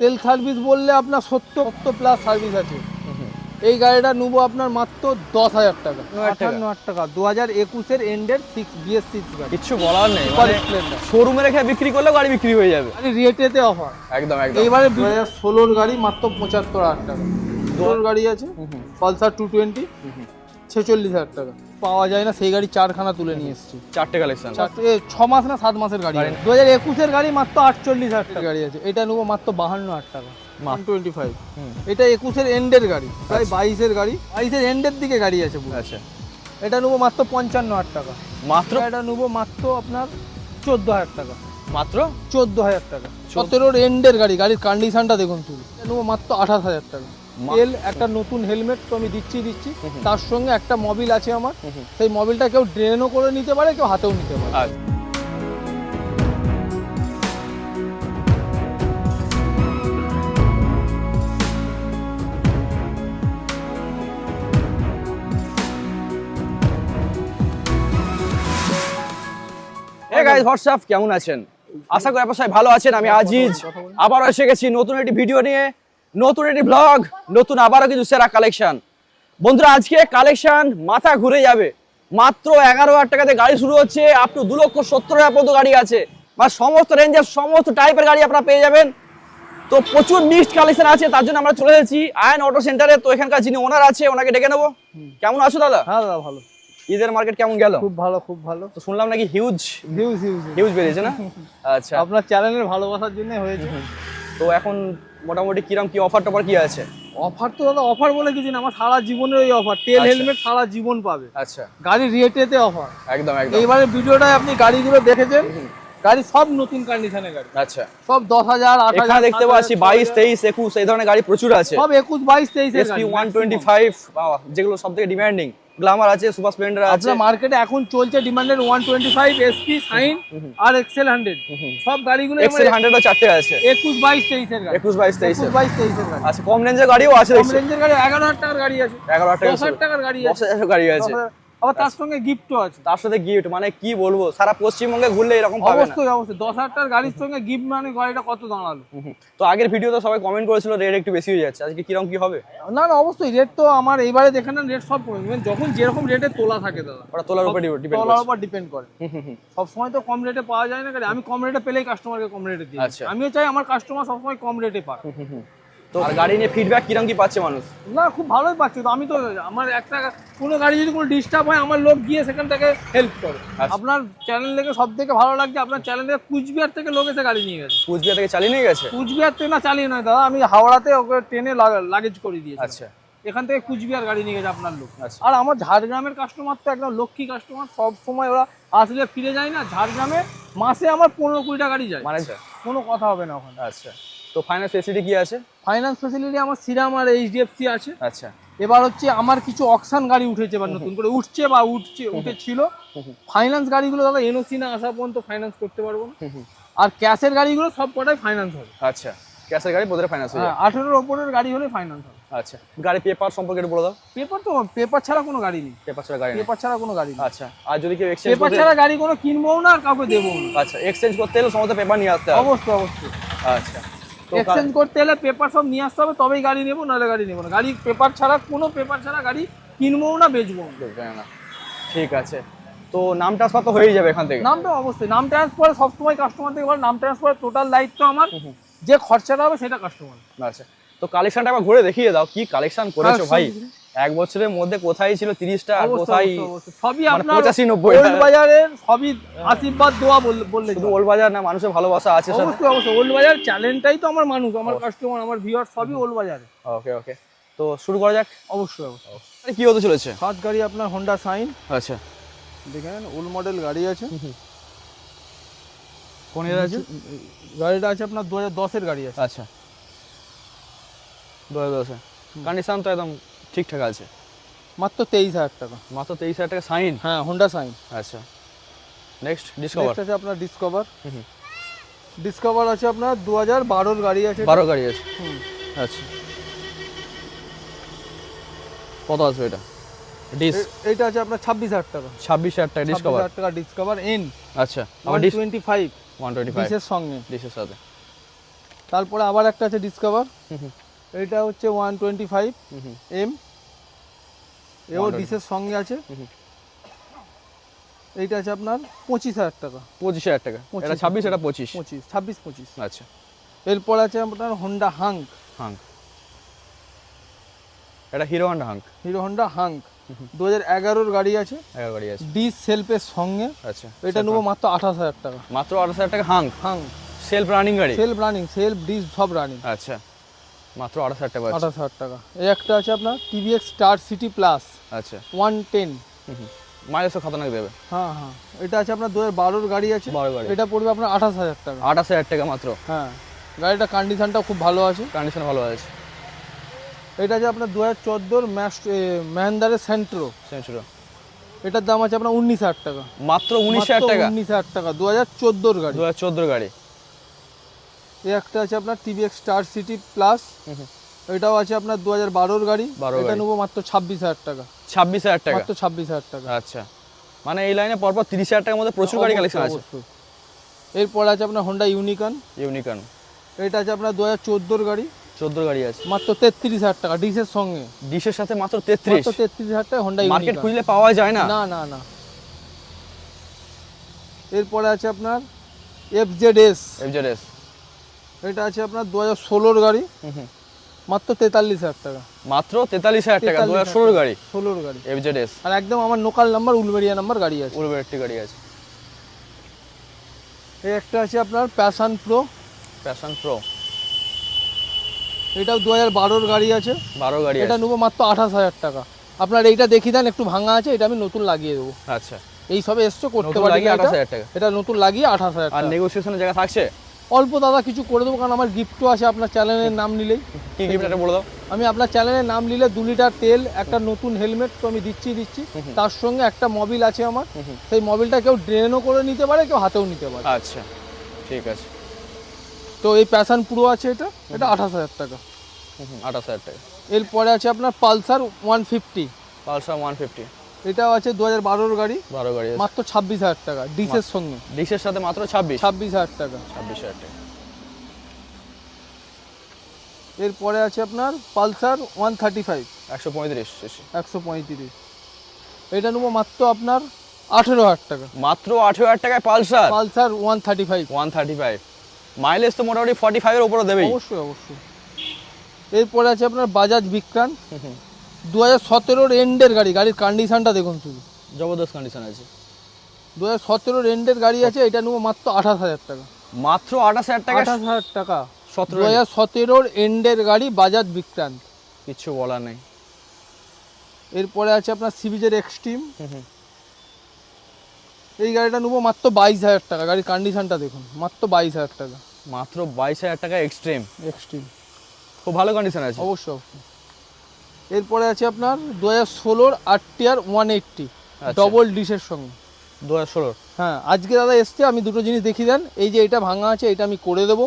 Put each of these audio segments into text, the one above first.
তেল সার্ভিস বললে আপনার সত্তর সত্তর প্লাস সার্ভিস আছে। এই গাড়িটা নেব আপনার মাত্র দশ হাজার টাকা। ন হাজার টাকা। আঠান্ন হাজার টাকা। দু হাজার একুশের এন্ডের সিক্স বিএস সিক্স গাড়ি। কিচ্ছু বলার নেই। সুপার মানে স্প্লেন্ডার শোরুমে রেখে বিক্রি করলেও গাড়ি বিক্রি হয়ে যাবে। গাড়ি রেটেতে অফার। একদম একদম। এইবারে দু হাজার ষোলোর গাড়ি মাত্র পঁচাত্তর হাজার টাকা। ষোলোর গাড়ি আছে পালসার টু টোয়েন্টি ছেচল্লিশ হাজার টাকা। পাওয়া যায় না সেই গাড়ি চারখানা তুলে নিয়ে এসেছি। চারটে কালেকশন চারটে ছ মাস না সাত মাসের গাড়ি। দু হাজার একুশের গাড়ি মাত্র আটচল্লিশ হাজার টাকা গাড়ি আছে। এটা নেব মাত্র বাহান্ন হাজার টাকা। টোয়েন্টি ফাইভ এটা একুশের এন্ডের গাড়ি প্রায় বাইশের গাড়ি। বাইশের এন্ডের দিকে গাড়ি আছে। আচ্ছা। এটা নেব মাত্র পঞ্চান্ন হাজার টাকা। মাত্র? এটা নেব মাত্র আপনার চোদ্দ হাজার টাকা। মাত্র? চোদ্দ হাজার টাকা। সতেরোর এন্ডের গাড়ি গাড়ির কন্ডিশনটা দেখুন শুধু নেব মাত্র আঠাশ হাজার টাকা। তেল একটা নতুন হেলমেট তো আমি দিচ্ছি দিচ্ছি। তার সঙ্গে একটা মোবিল আছে আমার। সেই মোবিলটা কেউ ড্রেনও করে নিতে পারে কেউ হাতেও নিতে পারে। আচ্ছা। হে গাইস হোয়াটসঅ্যাপ কেমন আছেন? আশা করি আপনার সবাই ভালো আছেন আমি আজিজ। আবারও এসে গেছি নতুন একটি ভিডিও নিয়ে নতুন একটি ব্লগ নতুন আবারও কিছু সেরা কালেকশন বন্ধুরা আজকে কালেকশন মাথা ঘুরে যাবে। মাত্র এগারো হাজার টাকাতে গাড়ি শুরু হচ্ছে আপ টু দু লক্ষ সত্তর হাজার পর্যন্ত গাড়ি আছে। বা সমস্ত রেঞ্জের সমস্ত টাইপের গাড়ি আপনারা পেয়ে যাবেন। তো প্রচুর মিক্সড কালেকশন আছে তার জন্য আমরা চলে এসেছি আয়ন অটো সেন্টারে তো এখানকার যিনি ওনার আছে ওনাকে ডেকে নেব। কেমন আছো দাদা? হ্যাঁ দাদা ভালো। ঈদের মার্কেট কেমন গেল? খুব ভালো খুব ভালো। তো শুনলাম নাকি হিউজ ভিউজ ভিউজ হিউজ বেরিয়েছে না? আচ্ছা। আপনার চ্যানেলের ভালোবাসার জন্য হয়েছে। তো এখন মোটামুটি কিরম কি অফার টফার কি আছে? অফার তো দাদা অফার বলে কিছু না আমার সারা জীবনের ওই অফার তেল আচ্ছা। হেলমেট সারা জীবন পাবে। আচ্ছা। গাড়ির রেটেতে অফার একদম একদম। এইবারে ভিডিওটায় আপনি গাড়িগুলো দেখেছেন? গাড়ি সব নতুন কন্ডিশনের গাড়ি। আচ্ছা। সব দশ হাজার আট এখানে হাজার দেখতে পাচ্ছি বাইশ তেইশ একুশ এই ধরনের গাড়ি প্রচুর আছে। সব একুশ বাইশ গাড়ি ওয়ান টোয়েন্টি ফাইভ যেগুলো সব থেকে ডিমান্ডিং গ্লামার আছে সুপার স্প্লেন্ডার আছে। আপনার মার্কেটে এখন চলছে ডিমান্ডের one twenty five SP Shine আর এক্সেল হান্ড্রেড সব গাড়িগুলো এক্সেল 100 ও চারটে আছে। 21 22 23 এর গাড়ি। একুশ বাইশ তেইশ একুশ বাইশ তেইশের গাড়ি। আচ্ছা কম রেঞ্জের গাড়িও আছে কম রেঞ্জের গাড়ি এগারো হাজার টাকার গাড়ি আছে। এগারো হাজার দশ হাজার টাকা টাকার গাড়ি আছে। আছে টাকার গাড়ি আছে। আবার তার সঙ্গে গিফটও আছে। তার সাথে গিফট মানে কি বলব? সারা পশ্চিমবঙ্গে ঘুরলে এরকম পাবে অবশ্যই অবশ্যই। দশ হাজার টাকার গাড়ির সঙ্গে গিফট মানে গাড়িটা কত দাঁড়াল? তো আগের ভিডিওতে সবাই কমেন্ট করেছিল রেট একটু বেশি হয়ে যাচ্ছে। আজকে কীরকম কি হবে? না না অবশ্যই। রেট তো আমার এইবারে দেখে না রেট সব কমে। যখন যেরকম রেটে তোলা থাকে দাদা ওটা তোলার উপর ডিপেন্ড তোলার উপর ডিপেন্ড করে। করে সব সময় তো কম রেটে পাওয়া যায় না গাড়ি আমি কম রেটে পেলেই কাস্টমারকে কম রেটে দিই। আচ্ছা। আমিও চাই আমার কাস্টমার সবসময় কম রেটে পাক। আর গাড়ি নিয়ে ফিডব্যাক কিরম কি পাচ্ছে মানুষ? না খুব ভালোই পাচ্ছি তো। আমি তো আমার একটা কোনো গাড়ি যদি কোনো ডিস্টার্ব হয় আমার লোক গিয়ে সেখান থেকে হেল্প করে। আচ্ছা। আপনার চ্যানেল থেকে সব থেকে ভালো লাগছে আপনার চ্যানেল থেকে কুচবিহার থেকে লোক এসে গাড়ি নিয়ে গেছে। কুচবিহার থেকে চালিয়ে নিয়ে গেছে? কুচবিহার থেকে না চালিয়ে নয় দাদা আমি হাওড়াতে ওকে ট্রেনে লাগেজ করে দিয়েছি আচ্ছা। এখান থেকে কুচবিহার গাড়ি নিয়ে গেছে আপনার লোক। আচ্ছা। আর আমার ঝাড়গ্রামের কাস্টমার তো একদম লক্ষ্মী কাস্টমার সব সময় ওরা আসলে ফিরে যায় না। ঝাড়গ্রামে মাসে আমার পনেরো কুড়িটা গাড়ি যায়। মানে কোনো কথা হবে না ওখানে। আচ্ছা। তো ফাইনাল ফেসিলিটি কি আছে? ফাইন্যান্স ফেসিলিটি আমার সিরাম আর এইচডিএফসি আছে। আচ্ছা। এবার হচ্ছে আমার কিছু অকশন গাড়ি উঠেছে এবার নতুন করে উঠছে বা উঠছে উঠেছিল। ফাইন্যান্স গাড়িগুলো দাদা এনওসি না আসা পর্যন্ত ফাইন্যান্স করতে পারব না। আর ক্যাশের গাড়িগুলো সব কটাই ফাইন্যান্স হবে। আচ্ছা। ক্যাশের গাড়ি বোধহয় ফাইন্যান্স হ্যাঁ আঠেরোর ওপরের গাড়ি হলে ফাইন্যান্স হবে। আচ্ছা। গাড়ি পেপার সম্পর্কে একটু বলে দাও। পেপার তো পেপার ছাড়া কোনো গাড়ি নেই। পেপার ছাড়া গাড়ি পেপার ছাড়া কোনো গাড়ি আচ্ছা। আর যদি কেউ এক্সচেঞ্জ পেপার ছাড়া গাড়ি কোনো কিনবো না আর কাউকে দেবো না। আচ্ছা। এক্সচেঞ্জ করতে হলে সমস্ত পেপার নিয়ে আসতে হবে। অবশ্যই অবশ্যই। আচ্ছা। এক্সচেঞ্জ করতে হলে পেপার সব নিয়ে আসতে হবে তবেই গাড়ি নেব নাহলে গাড়ি নেব না। গাড়ি পেপার ছাড়া কোনো পেপার ছাড়া গাড়ি কিনবো না বেচবো না। ঠিক আছে। তো নাম ট্রান্সফার তো হয়েই যাবে এখান থেকে। নামটা অবশ্যই নাম ট্রান্সফার সবসময় কাস্টমার থেকে বলে নাম ট্রান্সফার টোটাল দায়িত্ব আমার। যে খরচাটা হবে সেটা কাস্টমার আচ্ছা। তো কালেকশনটা একবার ঘুরে দেখিয়ে দাও কি কালেকশন করেছ হ্যাঁ, ভাই? এক বছরের মধ্যে কোথায় ছিল তিরিশটা আর কোথায়। সবই মানে আপনার 85, 90 ওল্ড বাজারের সবই আশীর্বাদ দোয়া বললে শুধু। ওল্ড বাজার না মানুষের ভালোবাসা আছে অবশ্যই অবশ্যই। ওল্ড বাজার চ্যালেঞ্জটাই তো আমার মানুষ আমার কাস্টমার আমার ভিউয়ার সবই ওল্ড বাজারে ওকে ওকে তো শুরু করা যাক। অবশ্যই অবশ্যই। কি হতে চলেছে? ফার্স্ট গাড়ি আপনার হোন্ডা সাইন আচ্ছা। দেখেন ওল্ড মডেল গাড়ি আছে। কোন এর আছে? গাড়িটা আছে আপনার দু হাজার দশের গাড়ি আছে। আচ্ছা। দু হাজার দশে। কন্ডিশন তো একদম ঠিকঠাক আছে। মাত্র তেইশ হাজার টাকা। মাত্র তেইশ হাজার টাকা সাইন হ্যাঁ হোন্ডা সাইন আচ্ছা। নেক্সট ডিসকভার আছে আপনার ডিসকভার। ডিসকভার আছে আপনার দু হাজার বারোর গাড়ি আছে। বারো গাড়ি আছে। আচ্ছা। কত আসবে এটা? ডিস এ- এইটা আছে আপনার ছাব্বিশ হাজার টাকা। ছাব্বিশ হাজার টাকা ডিসকভার হাজার টাকা ডিসকভার এন আচ্ছা আবার disc twenty five one twenty five ডিসের সঙ্গে। ডিসের সাথে। তারপরে আবার একটা আছে ডিসকভার হুম, এটা হচ্ছে ওয়ান টোয়েন্টি ফাইভ এম এও 125 ডিসের সঙ্গে আছে। এইটা আছে আপনার পঁচিশ হাজার টাকা। পঁচিশ হাজার টাকা। এটা ছাব্বিশ এটা পঁচিশ। পঁচিশ। ছাব্বিশ পঁচিশ। আচ্ছা। এরপর আছে আপনার হন্ডা হাঙ্ক হাঙ্ক এটা Hero Honda Hunk Hero Honda Hunk দু হাজার এগারোর গাড়ি আছে। এগারো গাড়ি আছে। ডিস সেলফের সঙ্গে। আচ্ছা এটা নেব মাত্র আঠাশ হাজার টাকা। মাত্র আঠাশ হাজার টাকা হাঙ্ক হাঙ্ক সেলফ রানিং গাড়ি। সেলফ রানিং সেলফ ডিস সব রানিং আচ্ছা। মাত্র আঠাশ হাজার টাকা আঠাশ হাজার টাকা। এই একটা আছে আপনার টিভিএক্স স্টার সিটি প্লাস আচ্ছা। One ten. মাইলেজ তো খতরনাক দেবে। হ্যাঁ হ্যাঁ। এটা আছে আপনার দু হাজার গাড়ি আছে। বড় গাড়ি। এটা পড়বে আপনার আঠাশ হাজার টাকা। আঠাশ হাজার টাকা মাত্র। হ্যাঁ। গাড়িটা কন্ডিশনটা খুব ভালো আছে। কন্ডিশন ভালো আছে। এটা আছে আপনার দু হাজার চোদ্দোর ম্যান্ডারের সেন্ট্রো সেঞ্চুরি এটার দাম আছে আপনার উনিশ হাজার টাকা। মাত্র উনিশ হাজার টাকা। উনিশ হাজার টাকা। দু হাজার চোদ্দোর গাড়ি। দু হাজার চোদ্দোর গাড়ি। এই একটা আছে আপনার টিভিএক্স স্টার সিটি প্লাস এটাও আছে আপনার দু হাজার বারোর গাড়ি। 12 এটা নেব মাত্র ছাব্বিশ হাজার টাকা। ছাব্বিশ হাজার টাকা? মাত্র ছাব্বিশ হাজার টাকা। আচ্ছা। মানে এই লাইনে পরপর তিরিশ হাজার টাকার মধ্যে প্রচুর গাড়ি কালেকশন আছে? এরপর আছে আপনার হোন্ডা ইউনিকন ইউনিকন এটা আছে আপনার দু হাজার চোদ্দোর গাড়ি। চোদ্দোর গাড়ি আছে। মাত্র তেত্রিশ হাজার টাকা ডিসের সঙ্গে। ডিশের সাথে মাত্র তেত্রিশ? তেত্রিশ হাজার টাকা হোন্ডা মার্কেট খুঁজলে পাওয়া যায় না? না না না। এরপরে আছে আপনার এফ জেড এস এফজেডএস এটা আছে আপনার দু হাজার ষোলোর গাড়ি। মাত্র তেতাল্লিশ হাজার টাকা। মাত্র তেতাল্লিশ হাজার টাকা দু হাজার ষোলোর গাড়ি? ষোলোর গাড়ি। এফজেডএস। আর একদম আমার লোকাল নাম্বার উলবেরিয়া নাম্বার গাড়ি আছে। উলবের একটি গাড়ি আছে। এই একটা আছে আপনার প্যাশন প্রো। Passion pro. এটাও দু হাজার বারোর গাড়ি আছে। বারো গাড়ি এটা নেব মাত্র আঠাশ হাজার টাকা। আপনার এইটা দেখিয়ে দেন একটু ভাঙা আছে এটা আমি নতুন লাগিয়ে দেবো। আচ্ছা। এই সবে এসছো করতে পারি আঠাশ। হাজার টাকা। এটা নতুন লাগিয়ে আঠাশ হাজার আর নেগোসিয়েশনের জায়গা থাকছে? অল্প দাদা কিছু করে দেবো কারণ আমার গিফটও আছে আপনার চ্যানেলের নাম নিলেই। বলে দাও। আমি আপনার চ্যানেলের নাম নিলে দু লিটার তেল একটা নতুন হেলমেট তো আমি দিচ্ছি দিচ্ছি। তার সঙ্গে একটা মোবিল আছে আমার। সেই মোবিলটা কেউ ড্রেনও করে নিতে পারে কেউ হাতেও নিতে পারে। আচ্ছা ঠিক আছে। তো এই প্যাশন পুরো আছে এটা এটা আঠাশ হাজার টাকা। আঠাশ হাজার টাকা। এরপরে আছে আপনার Pulsar one fifty Pulsar one fifty এটাও আছে দু হাজার বারোর গাড়ি। বারো গাড়ি মাত্র ছাব্বিশ হাজার টাকা ডিসের সঙ্গে। ডিশের সাথে মাত্র ছাব্বিশ? ছাব্বিশ হাজার টাকা। ছাব্বিশ হাজার টাকা। এরপরে আছে আপনার পালসার ওয়ান থার্টি ফাইভ। একশো পঁয়ত্রিশ একশো পঁয়ত্রিশ। এটা নেব মাত্র আপনার আঠেরো হাজার টাকা। মাত্র আঠেরো হাজার টাকায় Pulsar? Pulsar one thirty five. One thirty five. Mileage তো মোটামুটি ফর্টি ফাইভের উপরে দেবেই। অবশ্যই অবশ্যই। এরপরে আছে আপনার বাজাজ বিক্রান। দু হাজার সতেরোর এন্ডের গাড়ি গাড়ির কন্ডিশনটা দেখুন শুধু। জবরদস্ত কন্ডিশন আছে। দু হাজার সতেরোর এন্ডের গাড়ি আছে এটা নেব মাত্র আঠাশ হাজার টাকা। মাত্র আঠাশ হাজার টাকা? আঠাশ হাজার টাকা। সতেরো দু হাজার সতেরোর এন্ডের গাড়ি বাজাজ বিক্রান্ত কিছু বলার নেই। এরপরে আছে আপনার সিবিজের এক্সট্রিম এই গাড়িটা নেব মাত্র বাইশ হাজার টাকা। গাড়ির কন্ডিশনটা দেখুন মাত্র বাইশ হাজার টাকা। মাত্র বাইশ হাজার টাকা এক্সট্রিম এক্সট্রিম খুব ভালো কন্ডিশন আছে। অবশ্যই। এরপরে আছে আপনার দু হাজার ষোলোর আরটিআর ওয়ান এইট্টি। ডবল ডিশের সঙ্গে। দু হাজার ষোলোর? হ্যাঁ আজকে দাদা এসছে আমি দুটো জিনিস দেখিয়ে দেন। এই যে এটা ভাঙা আছে এটা আমি করে দেবো।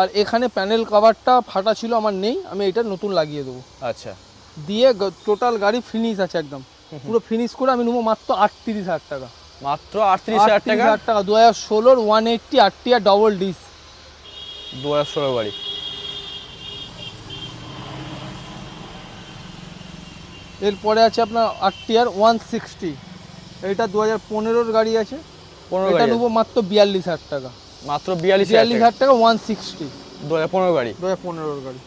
আর এখানে প্যানেল কভারটা ফাটা ছিল আমার নেই আমি এটা নতুন লাগিয়ে দেবো। আচ্ছা। দিয়ে টোটাল গাড়ি ফিনিশ আছে একদম। পুরো ফিনিশ করে আমি নেব মাত্র আটত্রিশ হাজার টাকা। মাত্র আটত্রিশ হাজার টাকা? হাজার টাকা দু হাজার ষোলোর one eighty RTR double disc দু হাজার ষোলো গাড়ি। এরপরে আছে আপনার আটটিআর ওয়ান সিক্সটি। এটা দু হাজার পনেরোর গাড়ি আছে। এটা নেব মাত্র বিয়াল্লিশ হাজার টাকা। মাত্র বিয়াল্লিশ বিয়াল্লিশ হাজার টাকা ওয়ান সিক্সটি। দু হাজার পনেরো গাড়ি। দু হাজার পনেরোর গাড়ি।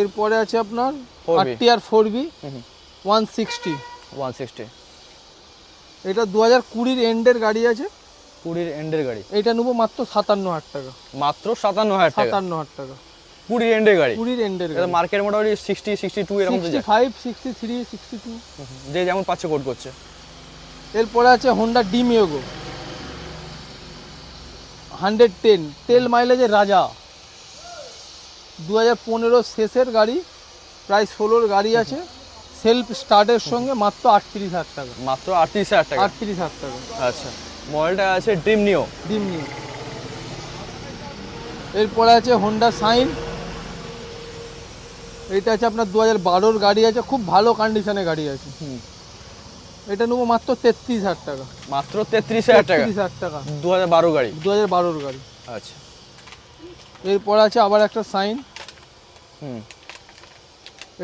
এরপরে আছে আপনার 4B RTR four V. One sixty. One sixty. এটা দু হাজার কুড়ির এন্ডের গাড়ি আছে। কুড়ির এন্ডের গাড়ি। এটা নেব মাত্র সাতান্ন হাজার টাকা। মাত্র সাতান্ন হাজার সাতান্ন হাজার টাকা। কুড়ির এন্ডের গাড়ি। কুড়ির এন্ডের গাড়ি। মার্কেট মোটামুটি সিক্সটি সিক্সটি টু এরকম five sixty three sixty two যে যেমন পাচ্ছে কোড করছে। এরপরে আছে হোন্ডা ডিমিওগো হান্ড্রেড টেন তেল মাইলেজের রাজা। দু হাজার পনেরো শেষের গাড়ি প্রায় ষোলোর গাড়ি আছে। সেলফ স্টার্টের সঙ্গে মাত্র আটত্রিশ হাজার টাকা। মাত্র আটত্রিশ হাজার টাকা। আটত্রিশ হাজার টাকা। আচ্ছা মডেলটা আছে ড্রিম নিও ডিম নিয়ে এরপরে আছে হোন্ডা সাইন এটা আছে আপনার দু হাজার বারোর গাড়ি আছে খুব ভালো কন্ডিশনে গাড়ি আছে। এটা নেব মাত্র তেত্রিশ হাজার টাকা। মাত্র তেত্রিশ হাজার টাকা? তেত্রিশ হাজার টাকা। দু হাজার বারো গাড়ি? দু হাজার বারোর গাড়ি। আচ্ছা। এরপর আছে আবার একটা সাইন। হুম।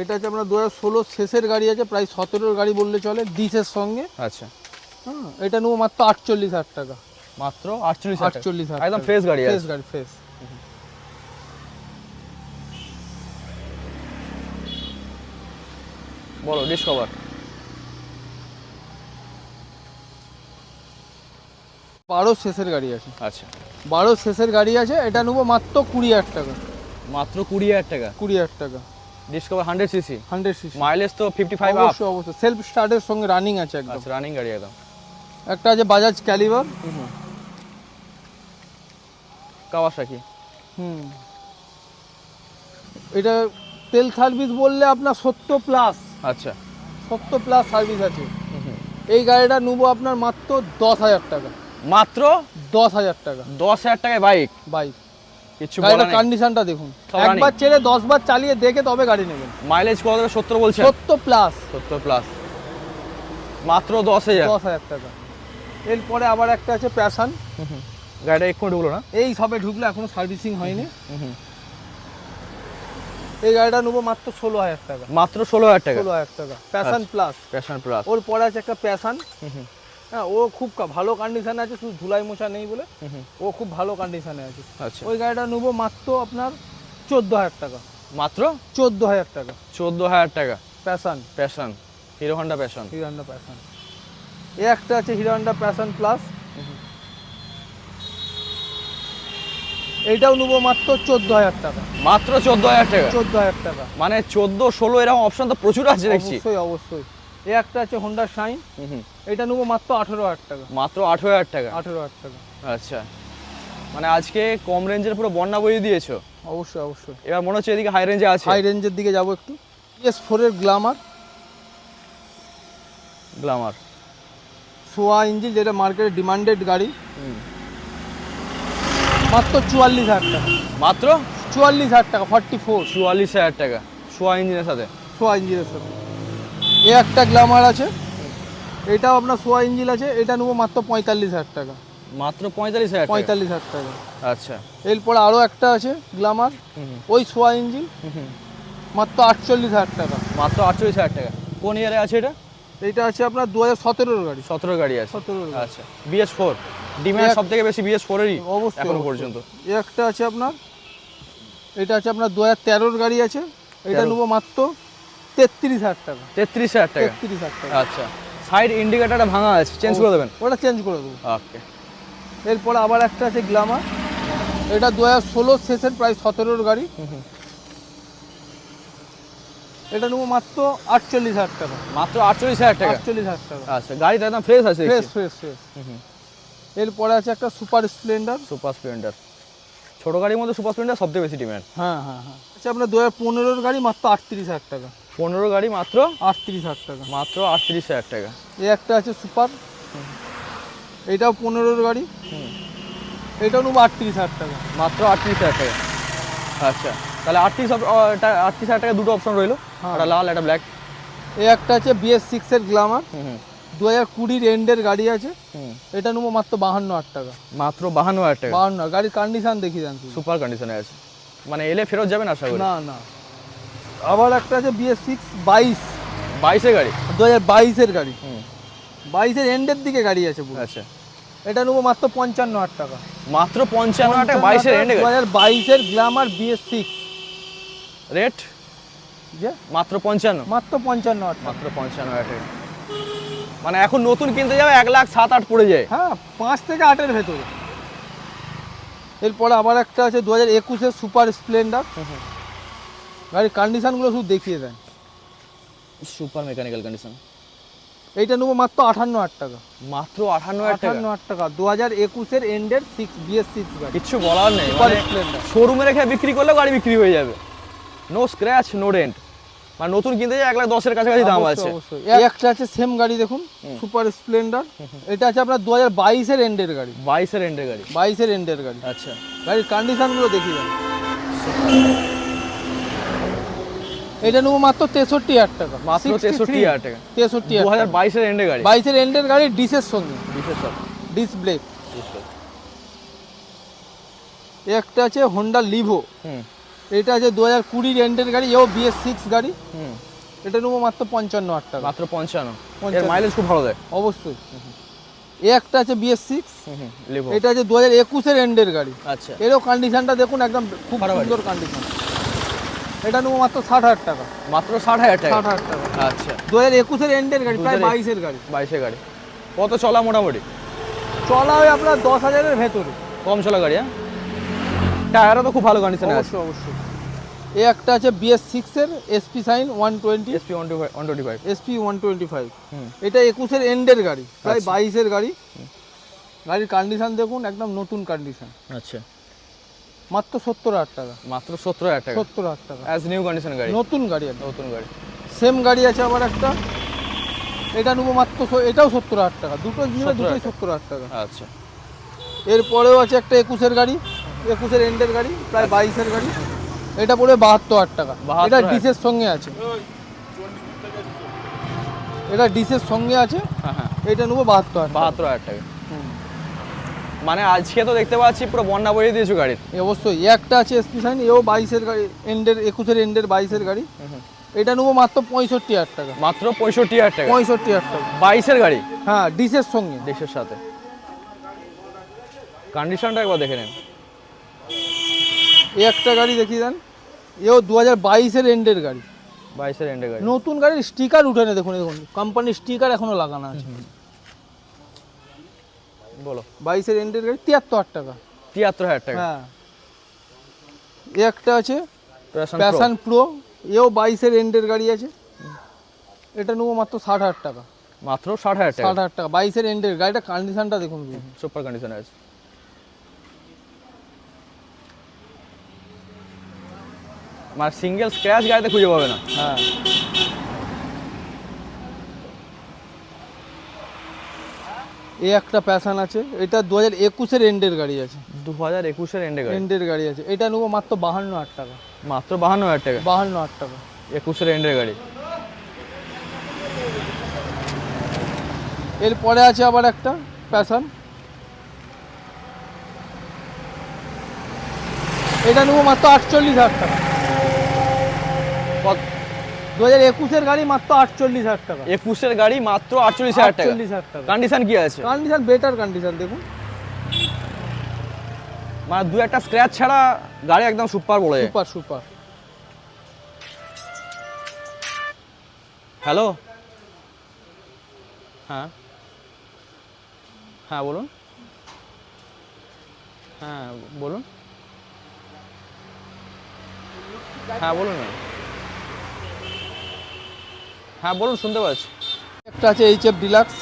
এটা আছে আপনার দু হাজার ষোলো শেষের গাড়ি আছে প্রায় সতেরোর গাড়ি বললে চলে ডিসের সঙ্গে। আচ্ছা। হ্যাঁ এটা নেব মাত্র আটচল্লিশ হাজার টাকা। মাত্র আটচল্লিশ আটচল্লিশ হাজার একদম ফ্রেশ গাড়ি ফ্রেশ গাড়ি ফ্রেশ বলো ডিসকভার বারো শেষের গাড়ি আছে। আচ্ছা। বারো শেষের গাড়ি আছে এটা নেব মাত্র কুড়ি হাজার টাকা। মাত্র কুড়ি হাজার টাকা? কুড়ি হাজার টাকা। Discover hundred CC hundred CC mileage তো ফিফটি ফাইভ অবশ্যই অবশ্যই। সেলফ স্টার্টের সঙ্গে রানিং আছে একদম। আচ্ছা রানিং গাড়ি একদম। একটা আছে বাজাজ ক্যালিবার কাওয়াসাকি হুম। এটা তেল সার্ভিস বললে আপনার সত্তর প্লাস আচ্ছা। সত্তর প্লাস সার্ভিস আছে। এই গাড়িটা নেব আপনার মাত্র দশ হাজার টাকা। মাত্র? দশ হাজার টাকা। দশ হাজার টাকায় বাইক বাইক কিছু গাড়িটার কন্ডিশনটা দেখুন। একবার ছেড়ে দশ বার চালিয়ে দেখে তবে গাড়ি নেবেন। মাইলেজ কত সত্তর বলছেন? সত্তর প্লাস সত্তর প্লাস মাত্র দশ হাজার? দশ হাজার টাকা। এরপরে আবার একটা আছে প্যাশন গাড়িটা এক্ষুনি ঢুকলো না? এই সবে ঢুকলো এখনও সার্ভিসিং হয়নি। এই গাড়িটা নেব মাত্র ষোলো হাজার টাকা। মাত্র ষোলো হাজার টাকা? ষোলো হাজার টাকা। প্যাশন। প্লাস প্যাশন প্লাস ওর পরে আছে একটা প্যাশন হ্যাঁ ও খুব ভালো কন্ডিশনে আছে শুধু ধুলাই মোছা নেই বলে। ও খুব ভালো কন্ডিশনে আছে। আচ্ছা। ওই গাড়িটা নেব মাত্র আপনার চোদ্দ হাজার টাকা। মাত্র? চোদ্দ হাজার টাকা। চোদ্দ হাজার টাকা। Passion Passion Hero Honda Passion Hero Honda Passion এ একটা আছে হিরো হন্ডা প্যাশন প্লাস এইটাও নেব মাত্র চোদ্দ হাজার টাকা। মাত্র চোদ্দ হাজার টাকা? চোদ্দ হাজার টাকা। মানে চোদ্দ ষোলো এরকম অপশন তো প্রচুর আছে দেখছি। অবশ্যই অবশ্যই। এ একটা আছে হোন্ডা শাইন। এটা নেব মাত্র আঠেরো হাজার টাকা। মাত্র আঠেরো হাজার টাকা? আঠেরো হাজার টাকা। আচ্ছা। মানে আজকে কম রেঞ্জের পুরো বন্যা বইয়ে দিয়েছ? অবশ্যই অবশ্যই। এবার মনে হচ্ছে এদিকে হাই রেঞ্জে আছে। হাই রেঞ্জের দিকে যাব একটু। এস ফোরের গ্লামার গ্লামার সোয়া ইঞ্জিন যেটা মার্কেটে ডিমান্ডেড গাড়ি। মাত্র চুয়াল্লিশ হাজার টাকা। মাত্র? চুয়াল্লিশ হাজার টাকা ফর্টি ফোর চুয়াল্লিশ হাজার টাকা। সোয়া ইঞ্জিনের সাথে? সোয়া ইঞ্জিনের সাথে। এ একটা গ্লামার আছে। এটাও আপনার সোয়া ইঞ্জিন আছে। এটা নেব মাত্র পঁয়তাল্লিশ হাজার টাকা। মাত্র পঁয়তাল্লিশ হাজার পঁয়তাল্লিশ হাজার টাকা। আচ্ছা। এরপরে আরও একটা আছে গ্লামার। ওই সোয়া ইঞ্জিন। মাত্র আটচল্লিশ হাজার টাকা। মাত্র আটচল্লিশ হাজার টাকা। কোন ইয়ারে আছে এটা? এটা আছে আপনার দু হাজার সতেরোর গাড়ি। সতেরো গাড়ি আছে। সতেরোর গাড়ি। আচ্ছা বিএস ফোর ডিমান্ড এক- সব থেকে বেশি বিএস ফোরেরই অবশ্যই এখনও। পর্যন্ত? একটা আছে আপনার এটা আছে আপনার দু হাজার তেরোর গাড়ি আছে। এটা। নেব মাত্র তেত্রিশ হাজার টাকা। তেত্রিশ হাজার টাকা? তেত্রিশ হাজার টাকা। আচ্ছা সাইড ইন্ডিকেটারটা ভাঙা আছে চেঞ্জ করে দেবেন? ওটা চেঞ্জ করে দেবো। ওকে এরপর আবার একটা আছে গ্লামার এটা দু হাজার ষোলোর শেষের প্রায় সতেরোর গাড়ি। এটা নেব মাত্র আটচল্লিশ হাজার টাকা। মাত্র আটচল্লিশ হাজার টাকা? আটচল্লিশ হাজার টাকা। আচ্ছা গাড়িটা একদম ফ্রেশ আছে ফ্রেশ ফ্রেশ ফ্রেশ এরপরে আছে একটা সুপার স্প্লেন্ডার। Super Splendor. ছোট গাড়ির মধ্যে সুপার স্প্লেন্ডার সবথেকে বেশি ডিমান্ড হ্যাঁ হ্যাঁ হ্যাঁ। আচ্ছা আপনার দু হাজার পনেরোর গাড়ি মাত্র আটত্রিশ হাজার টাকা। পনেরো গাড়ি মাত্র আটত্রিশ হাজার টাকা। মাত্র আটত্রিশ হাজার টাকা। এই একটা আছে সুপার। এটাও পনেরোর গাড়ি। এটাও নেব আটত্রিশ হাজার টাকা। মাত্র আটত্রিশ হাজার টাকা। আচ্ছা। তাহলে আটত্রিশ আটত্রিশ হাজার টাকা দুটো অপশন রইল। হ্যাঁ। একটা লাল একটা ব্ল্যাক এই একটা আছে বিএস সিক্সের গ্লামার দু হাজার কুড়ির এন্ডের গাড়ি আছে। এটা নেব মাত্র বাহান্ন হাজার টাকা। মাত্র বাহান্ন হাজার টাকা? বাহান্ন গাড়ির কন্ডিশন দেখি দেন শুধু। সুপার কন্ডিশনে আছে। মানে এলে ফেরত যাবেন আশা করি? না না। আবার একটা আছে বিএস সিক্স বাইশ। বাইশের গাড়ি? দু হাজার বাইশের গাড়ি। বাইশের এন্ডের দিকে গাড়ি আছে আচ্ছা। এটা নেব মাত্র পঞ্চান্ন হাজার টাকা। মাত্র পঞ্চান্ন হাজার টাকা বাইশের এন্ডে দু হাজার বাইশের গ্লামার বিএস সিক্স রেট যে? মাত্র পঞ্চান্ন। মাত্র পঞ্চান্ন মাত্র পঞ্চান্ন হাজার মানে এখন নতুন কিনতে যাবে এক লাখ সাত আট পড়ে যায়। হ্যাঁ পাঁচ থেকে আটের ভেতরে। এরপরে আবার একটা আছে দু হাজার একুশের সুপার স্প্লেন্ডার। গাড়ির কন্ডিশানগুলো শুধু দেখিয়ে দেন। সুপার মেকানিক্যাল কন্ডিশন এইটা নেব মাত্র আঠান্ন হাজার টাকা। মাত্র আঠান্ন আঠান্ন হাজার টাকা। দু হাজার একুশের এন্ডের সিক্স বিএস সিক্স কিচ্ছু বলার নেই। সুপার মানে শোরুমে রেখে বিক্রি করলে গাড়ি বিক্রি হয়ে যাবে। নো স্ক্র্যাচ নো ডেন্ট মানে নতুন কিনতে যায় এক লাখ দশের কাছাকাছি দাম আছে। একটা আছে সেম গাড়ি দেখুন সুপার স্প্লেন্ডার এটা আছে আপনার দু হাজার বাইশের এন্ডের গাড়ি। বাইশের এন্ডের গাড়ি। বাইশের এন্ডের গাড়ি। আচ্ছা। গাড়ির কন্ডিশনগুলো দেখি এটা নেব মাত্র তেষট্টি হাজার টাকা। মাত্র 63 63 হাজার টাকা। তেষট্টি দু হাজার বাইশের এন্ডের গাড়ি। বাইশের এন্ডের গাড়ি ডিসের সঙ্গে। বিশেষ সব ডিস একটা আছে হোন্ডা লিভো হুম। এটা আছে দু হাজার কুড়ির এন্ডের গাড়ি এও বিএস সিক্স গাড়ি। হুম। এটা নেব মাত্র পঞ্চান্ন হাজার টাকা। মাত্র পঞ্চান্ন। এর। মাইলেজ খুব ভালো দেয়। অবশ্যই। এ একটা আছে বিএস সিক্স এটা আছে দু হাজার একুশের এন্ডের গাড়ি। আচ্ছা। এরও কন্ডিশনটা দেখুন একদম খুব। সুন্দর কন্ডিশন এটা নেব মাত্র ষাট হাজার টাকা। মাত্র ষাট হাজার টাকা? ষাট হাজার টাকা। আচ্ছা। দু হাজার একুশের এন্ডের গাড়ি প্রায় 2021 বাইশের গাড়ি। বাইশে গাড়ি। কত চলা মোটামুটি? চলা হয় আপনার দশ হাজারের ভেতরে। কম চলা গাড়ি হ্যাঁ? টায়ারও তো খুব ভালো কন্ডিশনে আছে। অবশ্যই এ একটা আছে বিএস সিক্সের SP Shine one twenty SP one one twenty five SP one twenty five এটা একুশের এন্ডের গাড়ি প্রায় আচ্ছা। বাইশের গাড়ি। গাড়ির কন্ডিশন দেখুন একদম নতুন কন্ডিশন আচ্ছা। মাত্র সত্তর হাজার টাকা। মাত্র সত্তর হাজার টাকা। সত্তর হাজার টাকা। অ্যাজ নিউ কন্ডিশন গাড়ি। নতুন গাড়ি নতুন গাড়ি। সেম গাড়ি আছে আবার একটা। এটা নেব মাত্র এটাও সত্তর হাজার টাকা। দুটো 70,000 দুটোই সত্তর হাজার টাকা। আচ্ছা। এরপরেও আছে একটা একুশের গাড়ি। একুশের এন্ডের গাড়ি প্রায় বাইশের গাড়ি। এটা পড়বে বাহাত্তর হাজার টাকা। 72,000 এটা ডিসের সঙ্গে আছে। এটা ডিসের সঙ্গে আছে। হ্যাঁ হ্যাঁ। এটা নেব বাহাত্তর হাজার বাহাত্তর হাজার টাকা। মানে আজকে তো দেখতে পাচ্ছি পুরো বন্যা বইয়ে দিয়েছ গাড়ির। অবশ্যই একটা আছে এসপি সাইন এও বাইশের গাড়ি এন্ডের একুশের এন্ডের বাইশের গাড়ি। এটা নেব মাত্র পঁয়ষট্টি হাজার টাকা। মাত্র পঁয়ষট্টি হাজার টাকা? পঁয়ষট্টি হাজার টাকা। বাইশের গাড়ি? হ্যাঁ ডিসের সঙ্গে। দেশের সাথে। কন্ডিশনটা একবার দেখে নেন। এ একটা গাড়ি দেখিয়ে দেন। এও দু হাজার বাইশের এন্ডের গাড়ি। বাইশের এন্ডের গাড়ি। নতুন গাড়ির স্টিকার উঠে না দেখুন দেখুন। কোম্পানির স্টিকার এখনও লাগানো আছে। বলো। বাইশের এন্ডের গাড়ি তিয়াত্তর হাজার টাকা। তিয়াত্তর হাজার টাকা? হ্যাঁ। এ একটা আছে প্যাশন প্যাশন প্রো এও বাইশের এন্ডের গাড়ি আছে। এটা নেব মাত্র ষাট হাজার টাকা। মাত্র ষাট হাজার টাকা? ষাট হাজার টাকা। বাইশের এন্ডের গাড়িটা কন্ডিশনটা দেখুন। সুপার কন্ডিশনে আছে। মানে সিঙ্গেল স্ক্র্যাচ গাড়িতে খুঁজে পাবে না। হ্যাঁ। এ একটা প্যাশন আছে এটা দু হাজার একুশের এন্ডের গাড়ি আছে। দু হাজার একুশের এন্ডে গাড়ি। এন্ডের গাড়ি আছে। এটা নেব মাত্র বাহান্ন হাজার টাকা। মাত্র বাহান্ন হাজার টাকা? বাহান্ন হাজার টাকা। একুশের এন্ডের গাড়ি। এরপরে আছে আবার একটা প্যাশন এটা নেব মাত্র আটচল্লিশ হাজার টাকা। দু হাজার একুশের গাড়ি মাত্র আটচল্লিশ হাজার টাকা। একুশের গাড়ি মাত্র আটচল্লিশ হাজার টাকা। আটচল্লিশ হাজার টাকা। কন্ডিশন কি আছে? কন্ডিশন বেটার কন্ডিশন দেখুন। মানে দু একটা স্ক্র্যাচ ছাড়া গাড়ি একদম সুপার বলে সুপার সুপার হ্যালো হ্যাঁ। হ্যাঁ বলুন। হ্যাঁ বলুন। হ্যাঁ বলুন। না হ্যাঁ বলুন শুনতে পাচ্ছি। একটা আছে এইচ এফ ডিলাক্স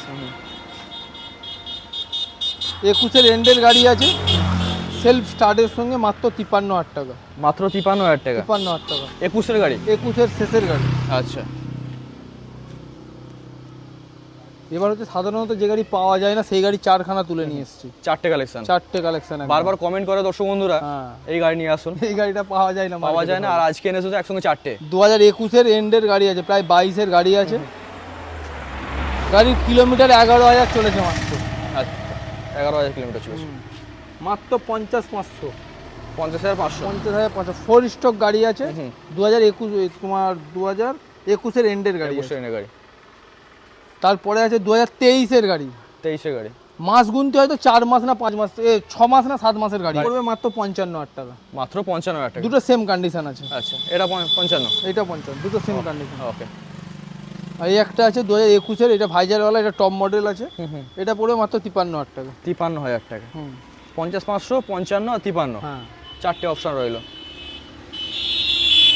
একুশের এন্ডের গাড়ি আছে। সেলফ স্টার্টের সঙ্গে মাত্র তিপ্পান্ন হাজার টাকা। মাত্র তিপান্ন হাজার টাকা। তিপ্পান্ন হাজার টাকা। একুশের গাড়ি? একুশের শেষের গাড়ি। আচ্ছা। এবার হচ্ছে সাধারণত যে গাড়ি পাওয়া যায় না সেই গাড়ি চারখানা তুলে নিয়ে এসেছি। চারটে কালেকশন চারটে কালেকশন বারবার কমেন্ট করে দর্শক বন্ধুরা হ্যাঁ। এই গাড়ি নিয়ে আসুন। এই গাড়িটা পাওয়া যায় না পাওয়া যায় না আর আজকে এনেছো একসঙ্গে চারটে। দু হাজার একুশের এন্ডের গাড়ি আছে প্রায় বাইশের গাড়ি আছে। গাড়ির কিলোমিটার এগারো হাজার চলেছে মাত্র। আচ্ছা এগারো হাজার কিলোমিটার চলেছে। মাত্র পঞ্চাশ পাঁচশো। পঞ্চাশ হাজার পাঁচশো। পঞ্চাশ হাজার পাঁচশো। ফোর স্টক গাড়ি আছে। দু হাজার একুশ তোমার দু হাজার একুশের এন্ডের গাড়ি। একুশের গাড়ি। তারপরে আছে দু হাজার তেইশের গাড়ি। তেইশের গাড়ি। মাস গুনতে হয়তো চার মাস না পাঁচ মাস এ, ছ মাস না সাত মাসের গাড়ি। পড়বে মাত্র পঞ্চান্ন হাজার টাকা। মাত্র পঞ্চান্ন হাজার টাকা। দুটো সেম কন্ডিশন আছে। আচ্ছা এটা পঞ্চ- পঞ্চান্ন। এটা পঞ্চান্ন দুটো সেম কন্ডিশন ওকে। আর এই একটা আছে দু হাজার একুশের এটা ভাইজারওয়ালা এটা টপ মডেল আছে। এটা পড়বে মাত্র তিপান্ন হাজার টাকা। তিপান্ন হাজার টাকা। হুম। পঞ্চাশ পাঁচশো পঞ্চান্ন আর তিপান্ন। হ্যাঁ। চারটে অপশন রইল।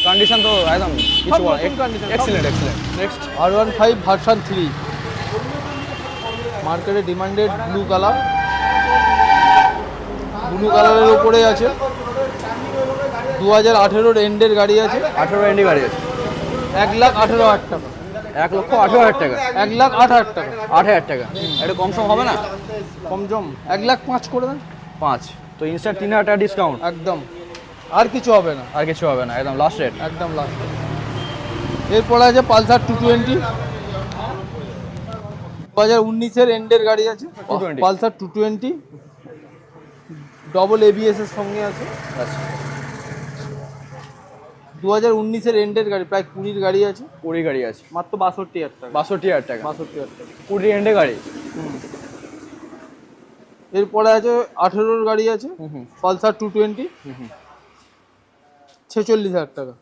কন্ডিশন তো একদম কিছু excellent excellent next R one five version three মার্কেটে ডিমান্ডেড ব্লু কালার। ব্লু কালারের উপরে আছে। দু হাজার আঠেরোর এন্ডের গাড়ি আছে। আঠেরো এন্ডি গাড়ি আছে। এক লাখ আঠেরো হাজার টাকা। এক লক্ষ আঠেরো হাজার টাকা। এক লাখ আট হাজার টাকা। আট হাজার টাকা। এটা কম সম হবে না? কম জম এক লাখ পাঁচ করে দেন। পাঁচ। তো ইনস্ট্যান্ট তিন হাজার টাকা ডিসকাউন্ট একদম। আর কিছু হবে না। আর কিছু হবে না। একদম লাস্ট রেট একদম লাস্ট রেট এরপরে আছে পালসার টু টোয়েন্টি। দু হাজার উনিশের এন্ডের গাড়ি আছে। 220 Pulsar two twenty. Double ABS এর সঙ্গে আছে। আচ্ছা। দু হাজার উনিশের এন্ডের গাড়ি প্রায় কুড়ির গাড়ি আছে। কুড়ি গাড়ি আছে। মাত্র বাষট্টি হাজার টাকা। বাষট্টি হাজার টাকা। বাষট্টি হাজার টাকা। কুড়ি এন্ডে গাড়ি? এরপরে আছে আঠেরোর গাড়ি আছে। Pulsar two twenty. ছেচল্লিশ হাজার টাকা।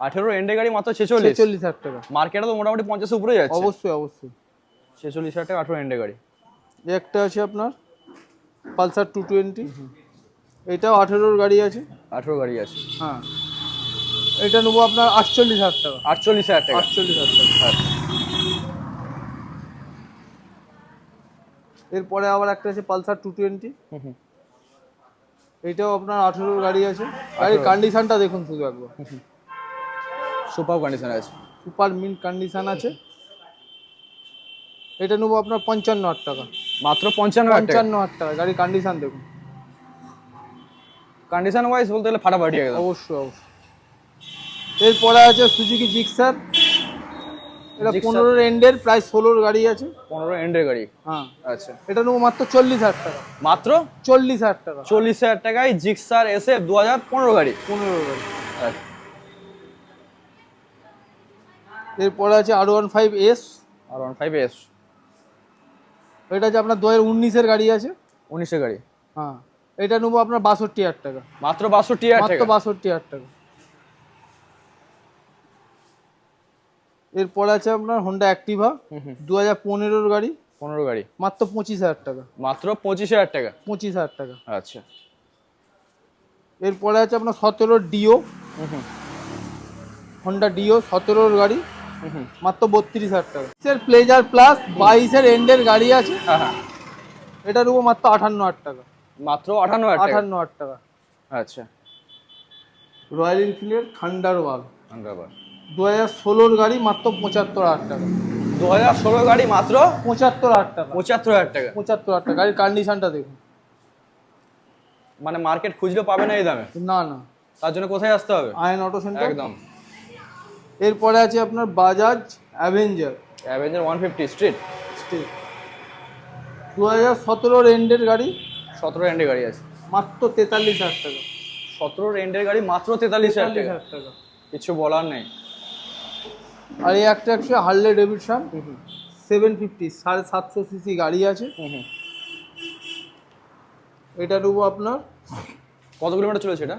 আঠেরো এন্ডে গাড়ি মাত্র ছেচল্লিশ? ছেচল্লিশ হাজার টাকা। মার্কেটে তো মোটামুটি পঞ্চাশের উপরে যাচ্ছে। অবশ্যই অবশ্যই। ছেচল্লিশ হাজার টাকা আঠেরো এন্ডে গাড়ি। একটা আছে আপনার পালসার টু টোয়েন্টি। এটাও আঠেরোর গাড়ি আছে? আঠেরো গাড়ি আছে। হ্যাঁ। এটা নেব আপনার আটচল্লিশ হাজার টাকা। আটচল্লিশ হাজার টাকা। আটচল্লিশ হাজার টাকা। আচ্ছা এরপরে আবার একটা আছে পালসার টু টোয়েন্টি। হুম হুম। এটাও আপনার আঠেরোর গাড়ি আছে। গাড়ির কন্ডিশনটা দেখুন শুধু একবার। সুপার কন্ডিশন আছে। সুপার মিন্ট কন্ডিশন আছে। এটা নেব আপনার পঞ্চান্ন হাজার টাকা। মাত্র পঞ্চান্ন পঞ্চান্ন হাজার টাকা গাড়ির কন্ডিশন দেখুন। কন্ডিশন ওয়াইজ বলতে গেলে ফাটাফাটি একদম অবশ্যই অবশ্যই। এরপরে আছে সুজুকি জিক্সার এটা পনেরোর এন্ডের প্রায় ষোলোর গাড়ি আছে। পনেরো এন্ডের গাড়ি? হ্যাঁ। আচ্ছা। এটা নেব মাত্র চল্লিশ হাজার টাকা। মাত্র? চল্লিশ হাজার টাকা। চল্লিশ হাজার টাকায় জিক্সার এসে দু হাজার পনেরো গাড়ি। পনেরো গাড়ি। আচ্ছা। এরপরে আছে R one five S R one five S এটা আছে আপনার দু হাজার উনিশের গাড়ি আছে? উনিশের গাড়ি। হ্যাঁ। এটা নেব আপনার বাষট্টি হাজার টাকা। মাত্র বাষট্টি হাজার মাত্র টাকা? বাষট্টি হাজার টাকা। এরপরে আছে আপনার হোন্ডা অ্যাক্টিভা দু হাজার পনেরোর গাড়ি। পনেরো গাড়ি। মাত্র পঁচিশ হাজার টাকা। মাত্র পঁচিশ হাজার টাকা? পঁচিশ হাজার টাকা। আচ্ছা। এরপরে আছে আপনার সতেরোর ডিও হুম হুম। হোন্ডা ডিও সতেরোর গাড়ি। মাত্র বত্রিশ হাজার টাকা। এর প্লেজার প্লাস বাইশের এন্ডের গাড়ি আছে। হ্যাঁ হ্যাঁ। এটা নেব মাত্র আটান্ন হাজার টাকা। মাত্র আঠান্ন টাকা? হাজার টাকা। আচ্ছা। রয়্যাল এনফিল্ডের থান্ডারওয়াল আন্ডারবার দু হাজার ষোলোর গাড়ি মাত্র পঁচাত্তর হাজার টাকা। দু হাজার ষোলো গাড়ি মাত্র? পঁচাত্তর হাজার টাকা। পঁচাত্তর হাজার টাকা। পঁচাত্তর হাজার টাকা। গাড়ির কন্ডিশনটা দেখুন। মানে মার্কেট খুঁজলেও পাবে না এই দামে? না না। তার জন্য কোথায় আসতে হবে? আয়ন অটো সেন্টার একদম। এরপরে আছে আপনার Bajaj Avenger Avenger one fifty street street দু হাজার সতেরোর এন্ডের গাড়ি। সতেরো এন্ডের গাড়ি আছে। মাত্র তেতাল্লিশ হাজার টাকা। সতেরো এন্ডের গাড়ি মাত্র তেতাল্লিশ হাজার টাকা। কিছু বলার নেই। আর এই একটা একশো হার্লে ডেভিডসন সেভেন ফিফটি সাড়ে সাতশো সিসি গাড়ি আছে। এটা নেব আপনার কত কিলোমিটার চলেছে এটা?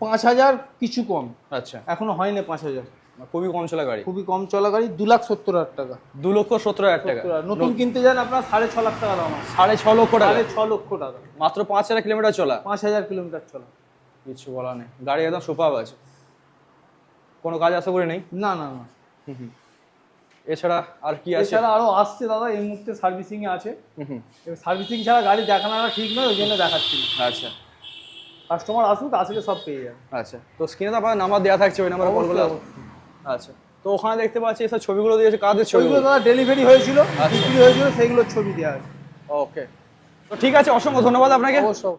পাঁচ হাজার কিছু কম। আচ্ছা। এখনও হয়নি পাঁচ হাজার। খুবই কম চলা গাড়ি। খুবই কম চলা গাড়ি দু লাখ সত্তর হাজার টাকা। দু লক্ষ সত্তর হাজার টাকা। নতুন কিনতে যান আপনার সাড়ে ছ লাখ টাকা দাম সাড়ে ছ লক্ষ টাকা। সাড়ে ছ লক্ষ টাকা। মাত্র পাঁচ হাজার কিলোমিটার চলা। পাঁচ হাজার কিলোমিটার চলা। কিছু বলার নেই। গাড়ি একদম সুপার আছে। কোনো কাজ আশা করি নেই? না না না। এছাড়া আর কি আছে? এছাড়া আরও আসছে দাদা এই মুহূর্তে সার্ভিসিং এ আছে। সার্ভিসিং ছাড়া গাড়ি দেখানোটা ঠিক নয় ওই জন্য দেখাচ্ছি। আচ্ছা। কাস্টমার আসুক আসলে সব পেয়ে যাবে। আচ্ছা। তো স্ক্রিনে তো আপনার নাম্বার দেওয়া থাকছে ওই নাম্বারে কল করলে আচ্ছা তো ওখানে দেখতে পাচ্ছি এসব ছবিগুলো দিয়েছে কাদের ছবিগুলো দাদা ডেলিভারি হয়েছিল আচ্ছা। বিক্রি হয়েছিল সেইগুলোর ছবি দেওয়া আছে ওকে তো ঠিক আছে অসংখ্য ধন্যবাদ আপনাকে। অবশ্যই।